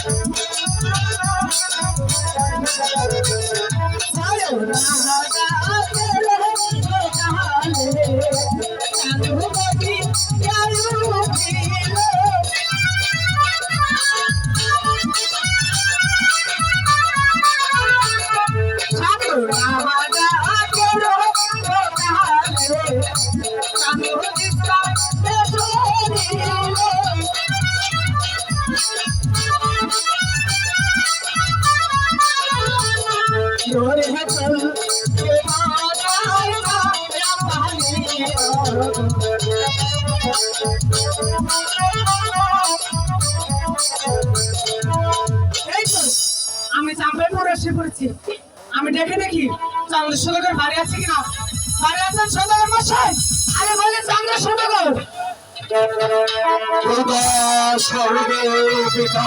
এই আমি চাম্পাইপুর এসে পড়েছি। আমি দেখে দেখি চন্দ্রশোধকের বাড়ি আছে কিনা? বাড়ি আছেন সদর মশাই? আরে বলে চন্দ্রশোধক পিতা সর্বে পিতা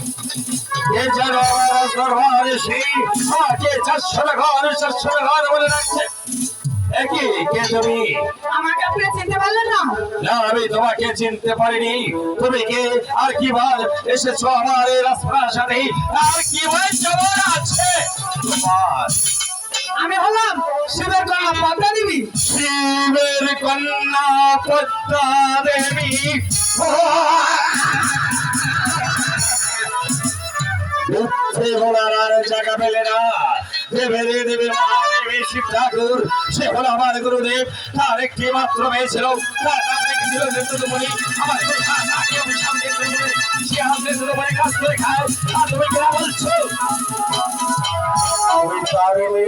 আমি তোমাকে চিনতে পারিনি। তুমি কে? আর কি বার এসেছ আমার এই রাজপ্রাসাদে? আর কি বার আছে? তোমার। আমি হলাম শিবের কন্যা পদ্মা দেবী। শিবের কন্যা পদ্মা দেবী। আর জায়গা পেলে না দেবে দেবে মহাদেবী শিব ঠাকুর সে হলো আমার গুরুদেব তার একটি মাত্র মেয়ে ছিল তার ওই কারণে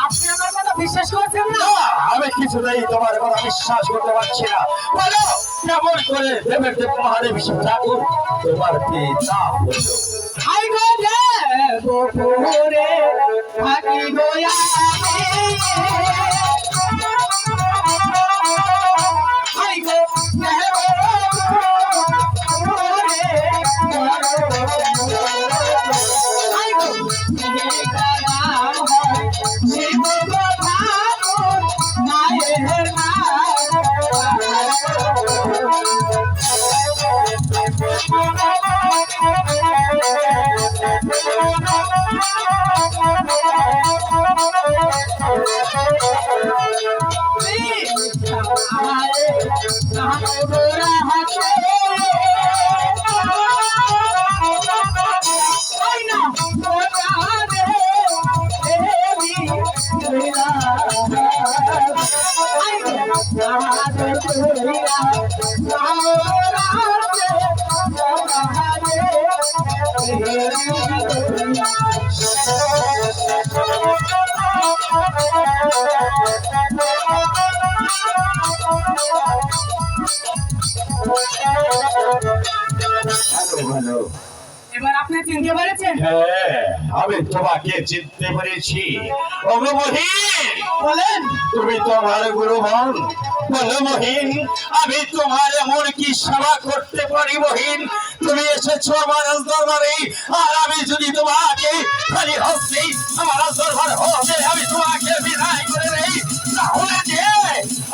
আপনি আমার কথা বিশ্বাস করছেন না? আমি কিছুতেই তোমার কথা বিশ্বাস করতে পারছি না। বলো কেমন করে দেবের দেব মহাদেব শিব ঠাকুর তোমার পিতা হলো হাই গো দেব পুরে তোমাকে চিনতে পেরেছি বলেন। তুমি তোমার গুরু হন বলো মহিন আমি তোমার এমন কি সেবা করতে পারি মহিন? তুমি এসেছ আমার দরবারে আর আমি যদি তোমাকে খালি হস্তি আমার দরবার হবে আমি তোমাকে বিদায় করে দেই তাহলে যে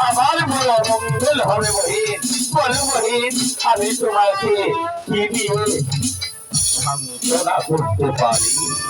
আমার বড় মঙ্গল হবে মহিন। বলো মহিন আমি তোমাকে কি দিয়ে সান্ত্বনা করতে পারি?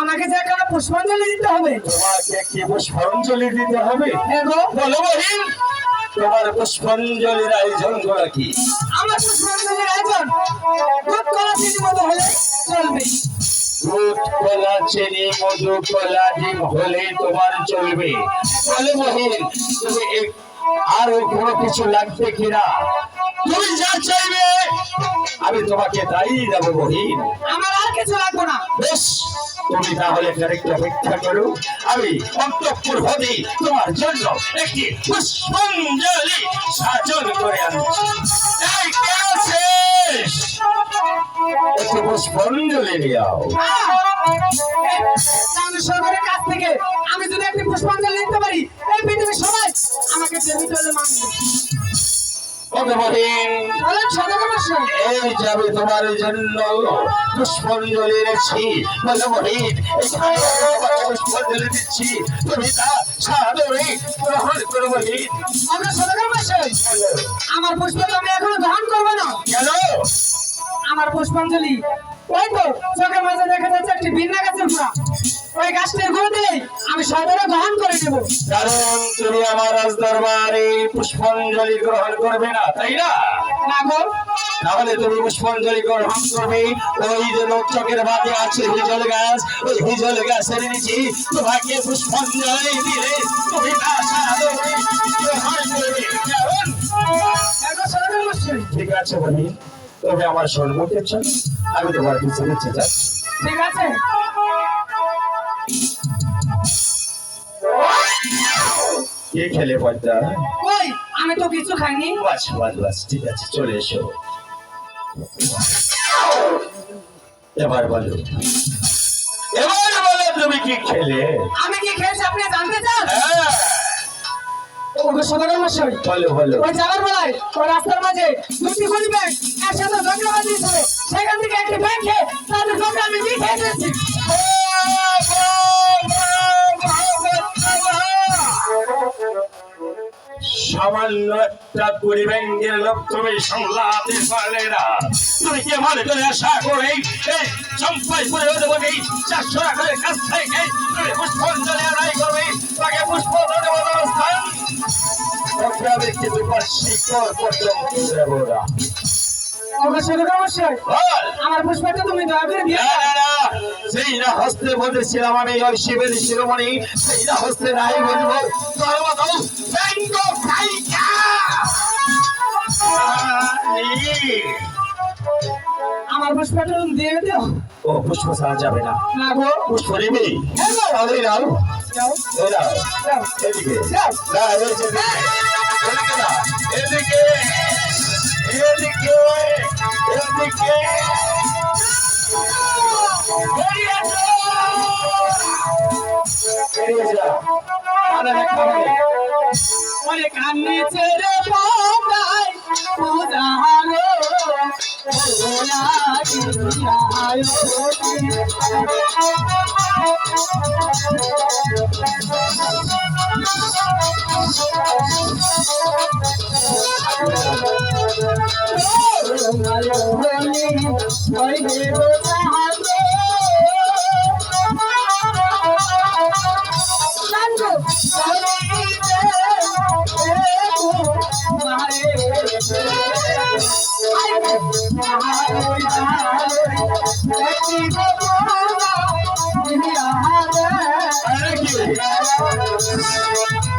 আমাকে যে একটা পুষ্পাঞ্জলি দিতে হবে। তোমাকে কি পুষ্পাঞ্জলি দিতে হবে? বলো বহিন তোমার পুষ্পাঞ্জলির আয়োজন করা কি? আমার পুষ্পাঞ্জলির আয়োজন কলা চিনি মতো হলে চলবে। দুধ কলা চিনি মধু কলা ডিম হলে তোমার চলবে। বলে মহিন তুমি আরও কোনো কিছু লাগবে কিনা? তুমি যা চাইবে আমি তোমাকে তাই দেবো মহিন আমার আর কিছু লাগবে না। বেশ তুমি তাহলে খানিকটা অপেক্ষা করো। আমি অন্তঃপুর হতে তোমার জন্য একটি পুষ্পাঞ্জলি সাজন করে আনছি। এই কে আছিস? পুষ্পাঞ্জলি নিয়ে আও সরকারের কাছ থেকে আমি যদি একটি পুষ্পাঞ্জলি নিতে পারি এই পৃথিবীর সবাই আমাকে দেবী মানবে। এই যাবে তোমার জন্য পুষ্পাঞ্জলি এনেছি বলে মহিন এখানে দিচ্ছি। তুমি তা সাদরে গ্রহণ করো মহিন আমরা পুষ্প আমি এখনও গ্রহণ করব না। কেন? আমার পুষ্পাঞ্জলি ওই তো চোখের মাঝে দেখা যাচ্ছে একটি ভিন্ন গাছের গুড়া। ওই গাছটির গুঁড়ো আমি সদরে গ্রহণ করে নেব কারণ তুমি আমার রাজ দরবারে পুষ্পাঞ্জলি গ্রহণ করবে না তাই না? না গো। তাহলে তুমি পুষ্পাঞ্জলি গ্রহণ করবে। ওই যে বাদে আছে হিজল গাছ ওই হিজল গাছের নিচে তোমাকে পুষ্পাঞ্জলি দিলে তুমি সাদরে গ্রহণ করবে। ঠিক আছে বলি তবে আমার সম্মুখে চল আমি তোমার পিছনে ঠিক আছে। কে খেলে পদ্মা? আমি তো কিছু খাইনি। বাস বাস বাস ঠিক আছে চলে এসো। এবার বলো এবার বলো তুমি কি খেলে? আমি কি খেয়েছি আপনি জানতে চান? হ্যাঁ, ওগো সদাগর মশাই বলো বলো ওই যাওয়ার বেলায় ওই রাস্তার মাঝে দুটি গুলি ব্যাগ একসাথে ঝগড়া বাজিয়েছিল সেখান থেকে একটি ব্যাগ খেয়ে তাদের সঙ্গে আমি দিয়ে খেয়ে দিয়েছি সামান্য একটা পরিব্যাঙ্গের লোক তুমি সামলাতে পারলে না। তুমি কে মনে করে আশা করে এই চম্পাই করে দেবো এই চারশো টাকার কাছ থেকে তুমি পুষ্পাঞ্জলি আদায় করবে। তাকে পুষ্পাঞ্জলি অবস্থান ওকে আমি কিছু শিকড় পর্যন্ত সেই না হস্তে বলেছিলাম আমি ওই শিবের শিরোমণি। সেই না হস্তে বলব পুষ্পটা দিয়ে দিও। ও পুষ্প ছাড়া যাবে না। না গো। পুষ্প নেবে তাহলে নাও। যাও। এদিকে। এদিকে। এদিকে। এদিকে। যাও। বেরিয়ে যাও। আরে দেখা হবে।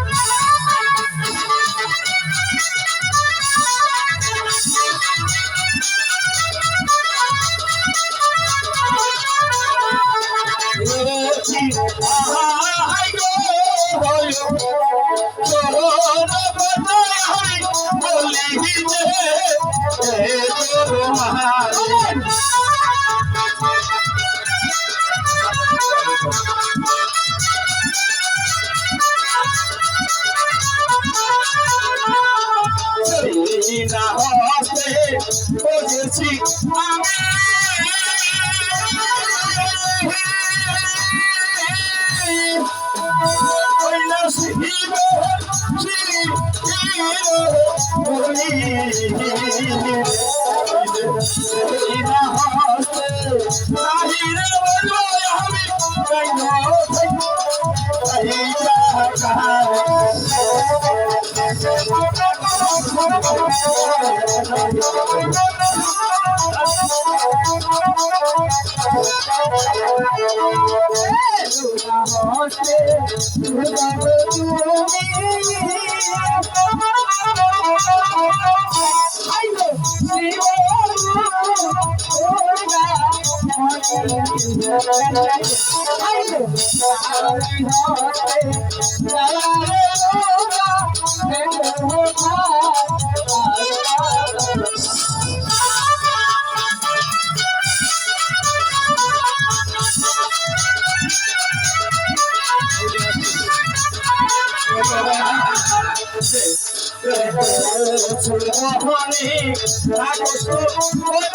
মোহনে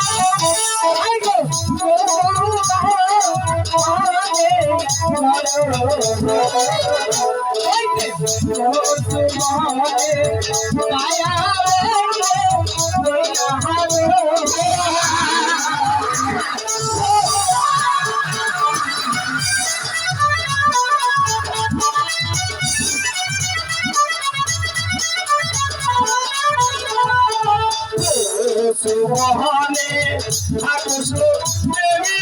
সুমহনে ঠাকুর দেবী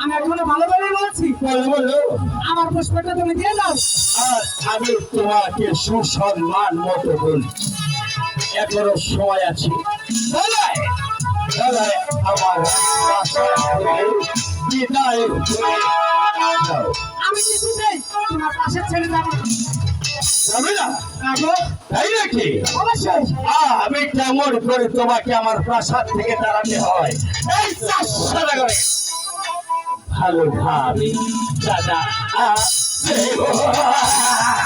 আমি এখনও ভালো করে বলছি। বল বলো আমার পুষ্পটা তুমি দিয়ে দাও। আর আমি তোমাকে সুসম্মান মতো বলছি। এখনও সময় আছে আমার বিদায় আমি তোমার পাশে ছেড়ে যাব নাকি? আমি কেমন করে তোমাকে আমার প্রাসাদ থেকে দাঁড়াতে হয়? এই চারশো করে। ভালোভাবে দাদা আহ,